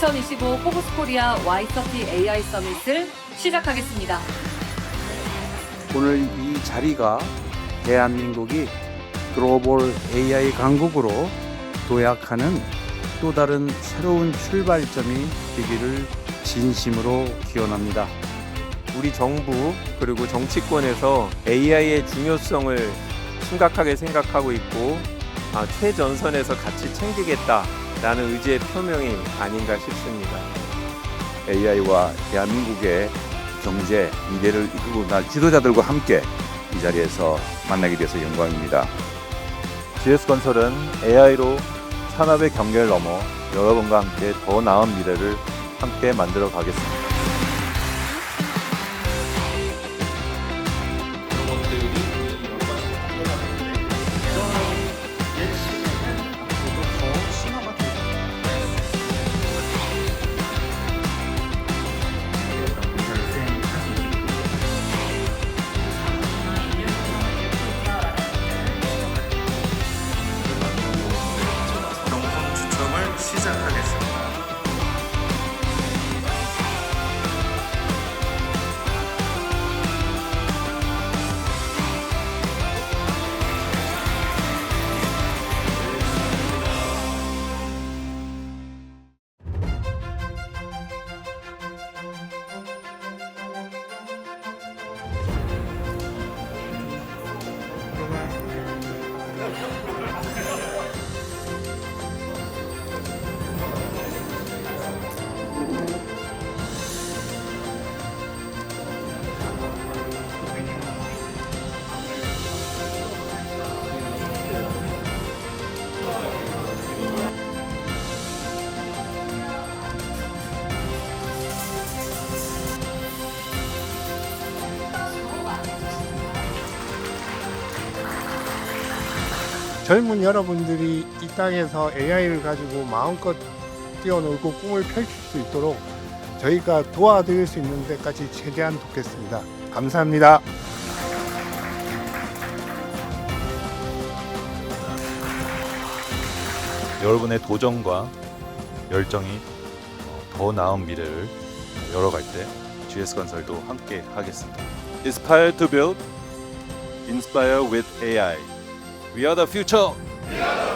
2025 포브스 코리아 Y30 AI 서밋을 시작하겠습니다. 오늘 이 자리가 대한민국이 글로벌 AI 강국으로 도약하는 또 다른 새로운 출발점이 되기를 진심으로 기원합니다. 우리 정부 그리고 정치권에서 AI의 중요성을 심각하게 생각하고 있고 아, 최전선에서 같이 챙기겠다 라는 의지의 표명이 아닌가 싶습니다. AI와 대한민국의 경제 미래를 이끌고 날 지도자들과 함께 이 자리에서 만나게 돼서 영광입니다. GS건설은 AI로 산업의 경계를 넘어 여러분과 함께 더 나은 미래를 함께 만들어 가겠습니다. 젊은 여러분들이 이 땅에서 AI를 가지고 마음껏 뛰어놀고 꿈을 펼칠 수 있도록 저희가 도와드릴 수 있는 데까지 최대한 돕겠습니다. 감사합니다. 여러분의 도전과 열정이 어, 더 나은 미래를 열어갈 때 GS건설도 함께 하겠습니다. Inspire to build, inspire with AI. We are the future. We are the